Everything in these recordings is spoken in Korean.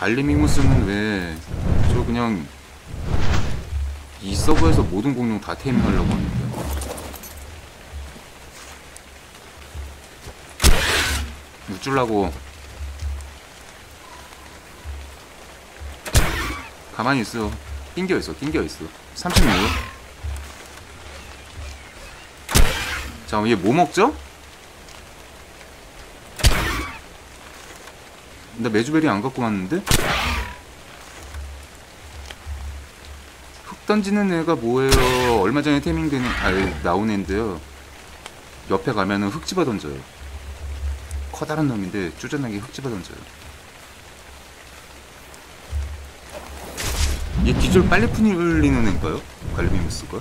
갈리미무스는 왜 저 그냥 이 서버에서 모든 공룡 다 테이밍하려고 하는데 우쭐라고. 가만히 있어. 낑겨 있어 낑겨 있어. 36 잠깐만 얘 뭐 먹죠? 나 메주베리 안 갖고 왔는데? 흙 던지는 애가 뭐예요? 얼마 전에 태밍되는 아 나온 애인데요. 옆에 가면은 흙 집어 던져요. 커다란 놈인데 쪼잔하게 흙 집어 던져요. 얘 기절 빨리 풀리는 애인가요? 갈비무스가?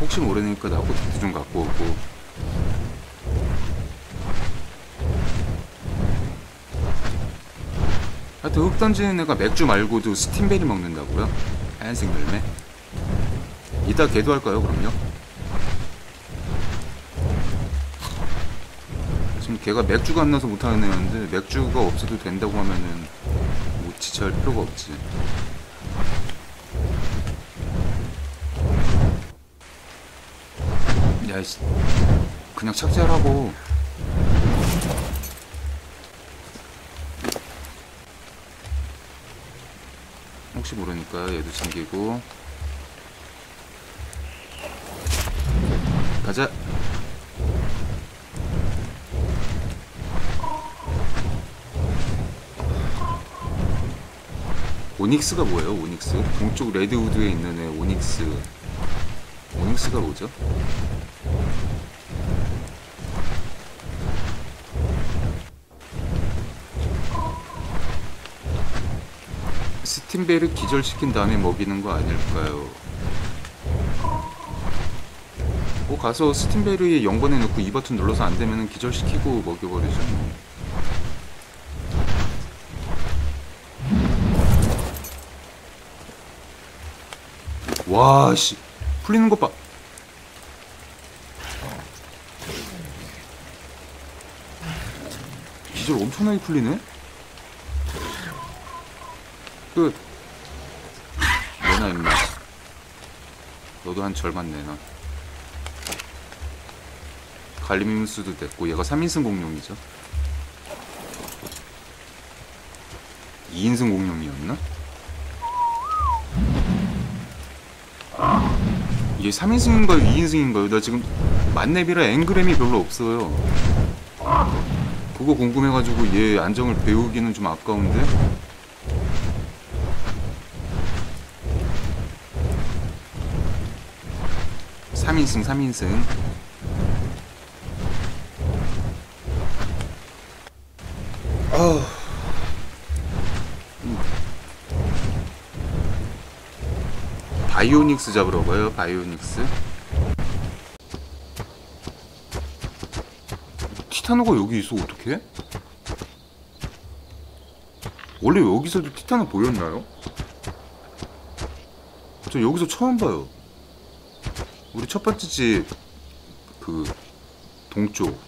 혹시 모르니까 나코틱도 좀 갖고 오고 하여튼 흙 던지는 애가 맥주 말고도 스팀베리 먹는다고요? 하얀색 열매? 이따 개도 할까요 그럼요? 지금 걔가 맥주가 안 나서 못하는 애였는데 맥주가 없어도 된다고 하면은 뭐 지체할 필요가 없지 야이씨 그냥 착지하라고 혹시 모르니까 얘도 챙기고 가자 오닉스가 뭐예요 오닉스? 동쪽 레드우드에 있는 애 오닉스 오닉스가 뭐죠? 스팀베를 기절시킨 다음에 먹이는 거 아닐까요? 뭐 가서 스팀베르에 0번에 넣고 이 버튼 눌러서 안 되면 기절시키고 먹여버리죠. 뭐. 와, 씨. 풀리는 것 봐. 기절 엄청나게 풀리네? 끝. 내놔, 임마. 너도 한 절반 내놔. 갈리미무스도 됐고, 얘가 3인승 공룡이죠. 2인승 공룡이었나? 이게 3인승인가요? 2인승인가요? 나 지금 만렙이라 앵그램이 별로 없어요. 그거 궁금해가지고 얘 안정을 배우기는 좀 아까운데? 삼인승삼인승 아우. 음. 바이오닉스 잡으러 가요, 바이오닉스. 티타노가 여기 있어, 어떡해? 원래 여기서도 티타노 보였나요? 저 여기서 처음 봐요. 우리 첫 번째 집, 그, 동쪽,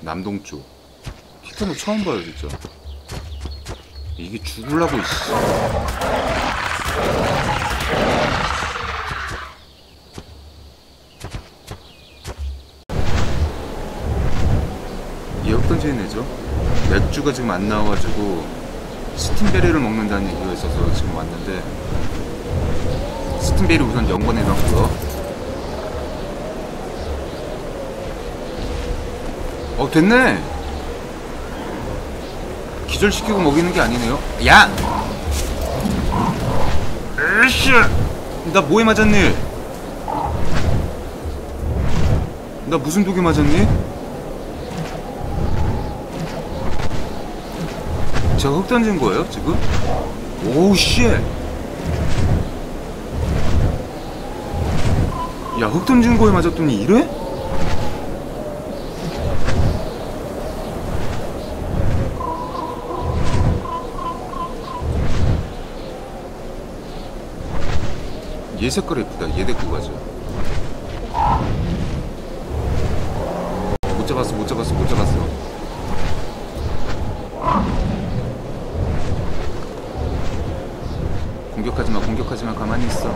남동쪽. 티타노 처음 봐요, 진짜. 이게 죽을라고, 이씨. 예약 던지는 애죠. 맥주가 지금 안 나와가지고, 스팀베리를 먹는다는 얘기가 있어서 지금 왔는데, 스팀베리 우선 0번 해놨고요. 어 됐네. 기절시키고 먹이는 게 아니네요. 야! 으쌰! 나 뭐에 맞았니? 나 무슨 독에 맞았니? 제가 흙 던진 거예요 지금? 오우 쉣 야, 흙 던진 거에 맞았더니 이래? 얘 색깔 예쁘다. 얘 데리고 가자. 뭐 잡았어 못 잡았어 못 잡았어. 공격하지마 공격하지마. 가만히 있어.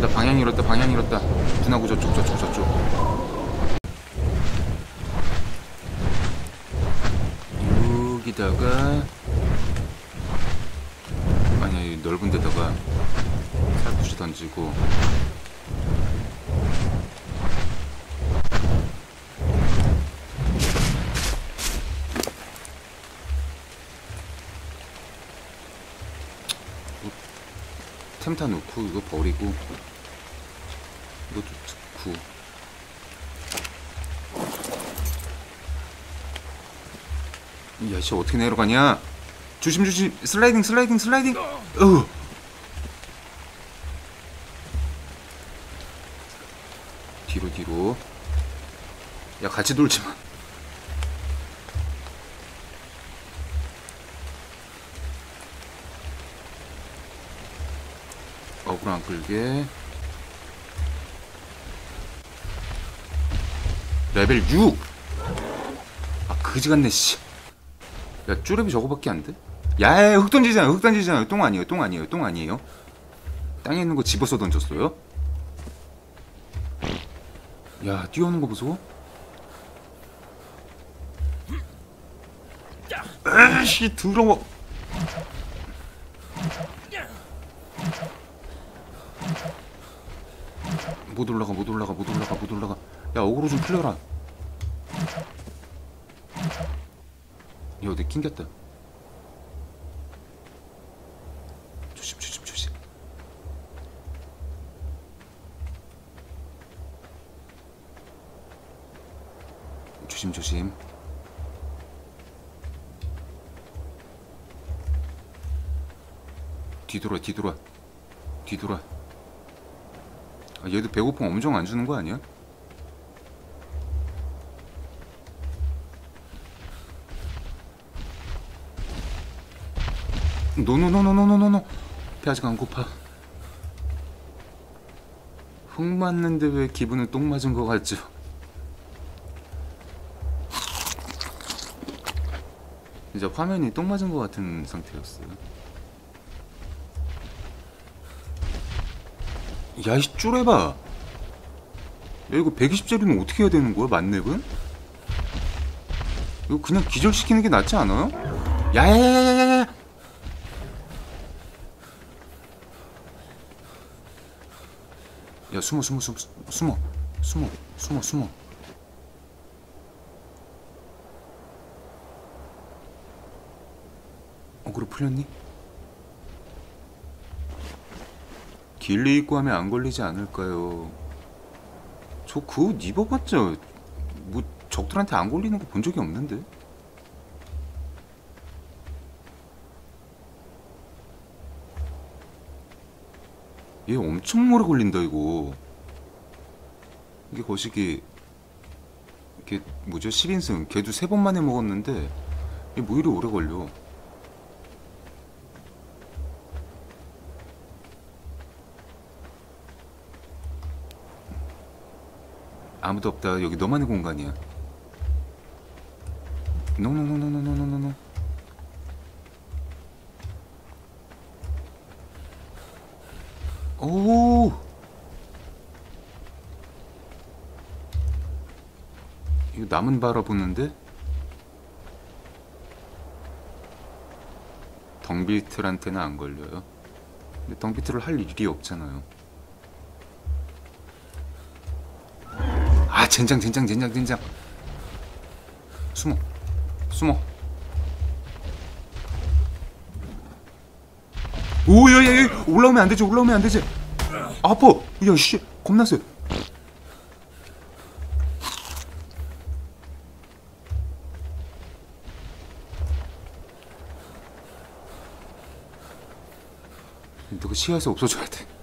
나 방향 잃었다 방향 잃었다. 분하고 저쪽 저쪽 저쪽. 여기다가 템타 놓고 이거 버리고 이것도 넣고 야씨 어떻게 내려가냐? 조심 조심. 슬라이딩 슬라이딩 슬라이딩. 어 뒤로 뒤로. 야 같이 놀지 마 어그로 안 끌게 레벨 6! 아 그지 같네 씨야 쭈랩이 저거밖에 안 돼? 던지잖아요 흙 던지잖아요 똥 아니에요 똥 아니에요 똥 아니에요 땅에 있는 거 집어서 던졌어요? 야 뛰어오는 거 보소 에이씨 더러워 못 올라가 못 올라가 못 올라가 못 올라가. 야 어그로 좀 풀려라. 야 어디 낑겼다. 조심 조심 조심. 조심 조심. 뒤돌아 뒤돌아. 뒤돌아 아, 얘도 배고픔 엄청 안 주는 거 아니야? 노노노노노노노노 배 아직 안 고파 흙 맞는데 왜 기분은 똥 맞은 거 같죠? 이제 화면이 똥 맞은 거 같은 상태였어요 야이 쭈레봐 야 이거 120짜리는 어떻게 해야 되는 거야 만렙은? 이거 그냥 기절시키는 게 낫지 않아요? 야야야야야야 야 숨어 숨어 숨어 숨어 숨어 숨어 숨어 어그로 풀렸니? 길리 입고 하면 안 걸리지 않을까요? 저 그거 입어봤자 뭐 적들한테 안 걸리는 거 본 적이 없는데. 얘 엄청 오래 걸린다 이거. 이게 거시기 이게 뭐죠? 10인승. 걔도 세 번 만에 먹었는데 이게 뭐 이리 오래 걸려 아무도 없다. 여기 너만의 공간이야. 노노노노노노노노 오! 이거 남은 바라보는데? 덩비틀한테는 안 걸려요. 근데 덩비틀을 할 일이 없잖아요 아 젠장 젠장 젠장 젠장. 숨어 숨어. 오야야야 올라오면 안 되지 올라오면 안 되지. 아파. 야씨 겁나 세. 너가 시야에서 없어져야 돼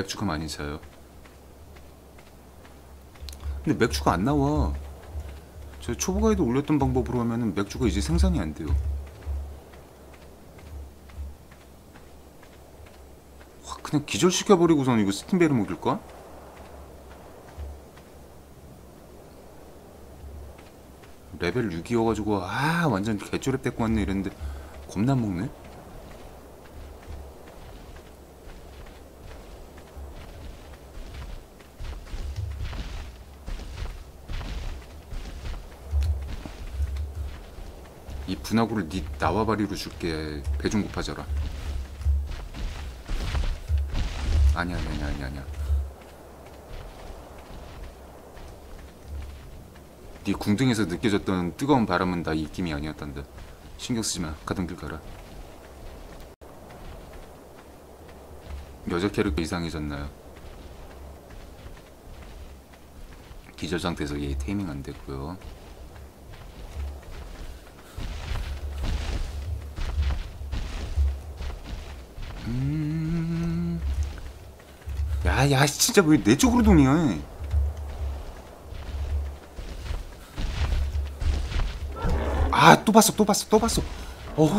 맥주가 많이 차요 근데 맥주가 안 나와 저 초보 가이드 올렸던 방법으로 하면은 맥주가 이제 생산이 안 돼요. 확 그냥 기절시켜 버리고선 이거 스팀베리 먹일까? 레벨 6이어가지고 아 완전 개쪼랩 데리고 왔네 이랬는데 겁나 안 먹네. 분화구를 니 나와바리로 줄게. 배좀 고파져라. 아니야 아니야 아니야 아니야 네 궁둥에서 느껴졌던 뜨거운 바람은 나 입김이 아니었단다. 신경 쓰지 마. 가던 길 가라. 여자 캐릭터 이상해졌나요? 기절 상태에서 얘 테이밍 안 됐고요 야, 야, 진짜 왜 내 쪽으로 도니야? 아, 또 봤어, 또 봤어, 또 봤어. 어우,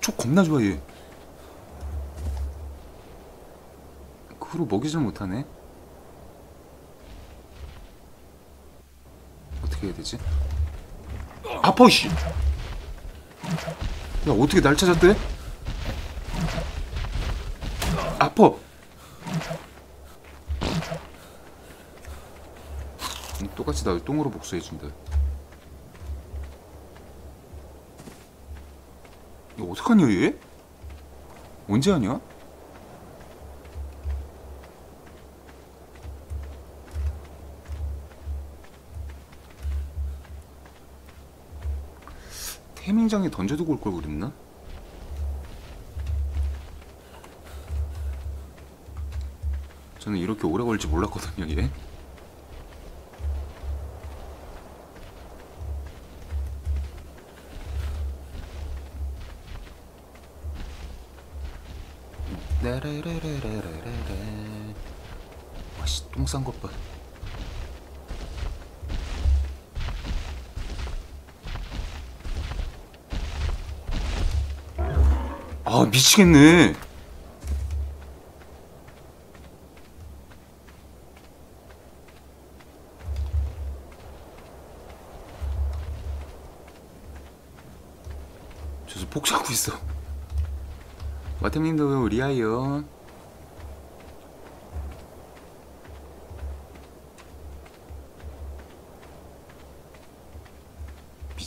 촉 겁나 좋아 얘. 그로 먹이질 못하네. 어떻게 해야 되지? 아파 씨. 야, 어떻게 날 찾았대? 아파. 똑같이 나 똥으로 복수해준다. 이거 어떡하냐 얘? 언제 하냐? 태민장에 던져두고 올 걸 그랬나? 저는 이렇게 오래 걸릴지 몰랐거든요, 얘. 씨 똥 싼 것 봐. 아 미치겠네. 저서 폭주하고 있어. 마템님도 리하이요.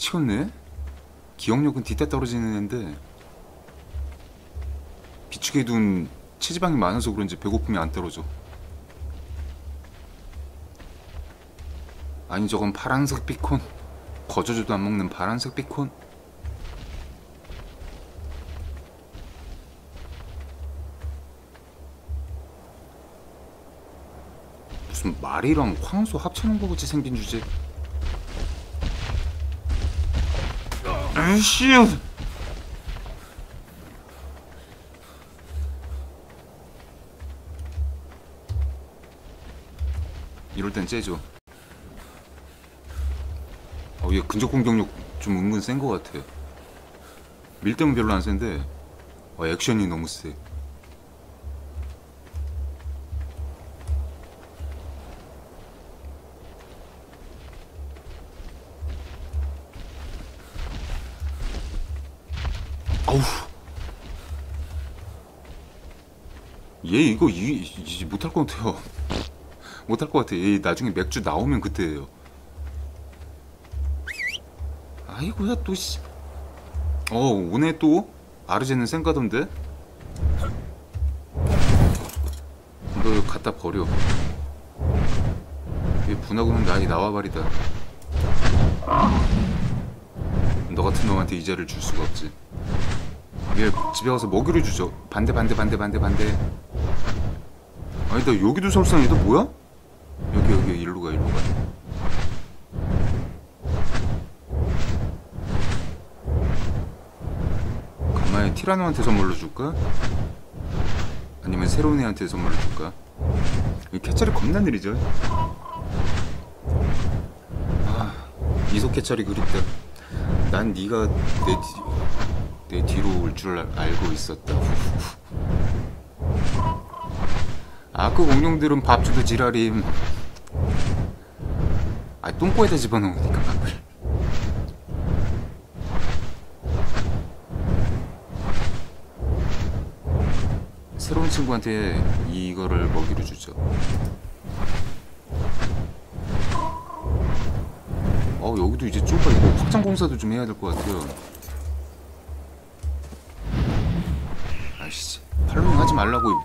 미치겠네. 기억력은 뒤따 떨어지는 앤데 비축해 둔 체지방이 많아서 그런지 배고픔이 안 떨어져. 아니 저건 파란색 비콘. 거저줘도 안 먹는 파란색 비콘. 무슨 말이랑 황소 합쳐놓은 거 같이 생긴 주제. 아이씨. 이럴 땐 째죠. 어, 얘 근접 공격력 좀 은근 센거 같아. 밀 때는 별로 안 센데, 어, 액션이 너무 세. 얘 이거 이, 이 못할 것 같아요. 못할 것 같아. 얘 나중에 맥주 나오면 그때예요. 아이고야 또 씨. 어 오네 또 아르제는 생가던데. 너 갖다 버려. 얘 분하고는 나이 나와버리다. 너 같은 놈한테 이자를 줄 수가 없지. 얘 집에 가서 먹이를 주죠. 반대 반대 반대 반대 반대. 나 여기도 설상이다 뭐야? 여기 여기 일로 가 일로 가. 간만에 티라노한테 선물로 줄까? 아니면 새로운 애한테 선물로 줄까? 이 캐찰이 겁나 느리죠? 아, 이소캐처리 그립다. 난 네가 내, 뒤, 내 뒤로 올 줄 알고 있었다. 아 그 공룡들은 밥 주도 지랄임. 아 똥꼬에다 집어넣으니까 밥을. 새로운 친구한테 이거를 먹이로 주죠. 어 여기도 이제 좁아 이거 확장 공사도 좀 해야 될 것 같아요. 아이씨 팔로잉 하지 말라고 좀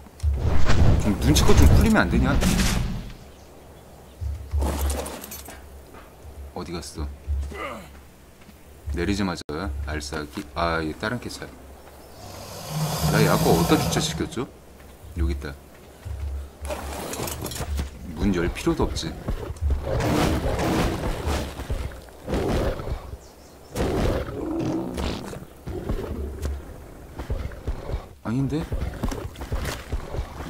눈치껏 좀 풀리면 안 되냐? 어디 갔어? 내리자마자 알싸기 아 얘 다른 캐차 나얘 아까 어디다 주차시켰죠? 여기 있다 문 열 필요도 없지 아닌데?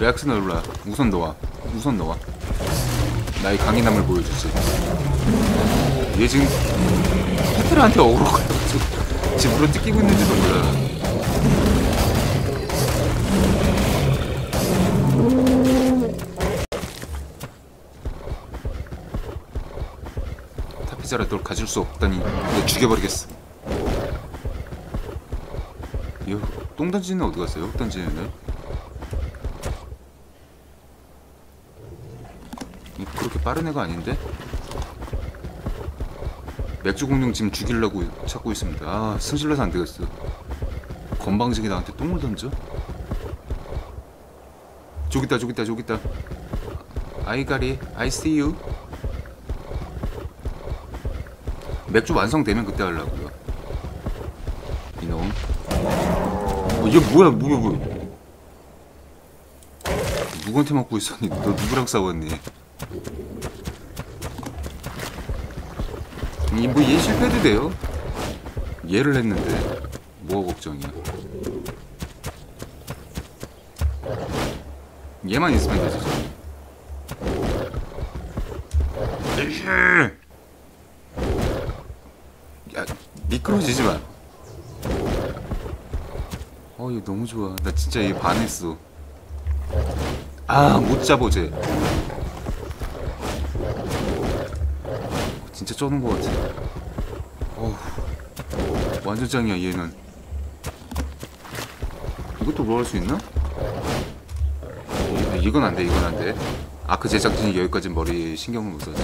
레악스 넣을라 우선 넣어 우선 넣어 나의 강인함을 보여주지. 얘 지금 페트라한테 어그로 걸려가지고 집으로 뜯기고 있는지도 몰라 타피자라 널 가질 수 없다니 너 죽여버리겠어. 이똥 던지는 어디 갔어요? 흙 던지는 애? 이 그렇게 빠른 애가 아닌데? 맥주 공룡 지금 죽이려고 찾고 있습니다. 아, 승질나서 안 되겠어. 건방지게 나한테 똥을 던져? 저기 있다, 저기 있다, 저기 있다. 아이가리, I see you. 맥주 완성되면 그때 하려고요. 이놈. 어, 얘 뭐야, 뭐야, 뭐야. 누구한테 맞고 있었니? 너 누구랑 싸웠니? 뭐얘 실패도 돼요. 얘를 했는데 뭐가 걱정이야. 얘만 있으면. 저는. 야 미끄러지지 마. 어, 얘 너무 좋아. 나 진짜 얘 반했어. 아, 못 잡아, 쟤. 진짜 쩌는 것 같아. 어우, 완전 짱이야, 얘는. 이것도 뭐 할 수 있나? 이- 이건 안 돼, 이건 안 돼. 아크 제작진이 여기까지 머리 신경을 못 썼어.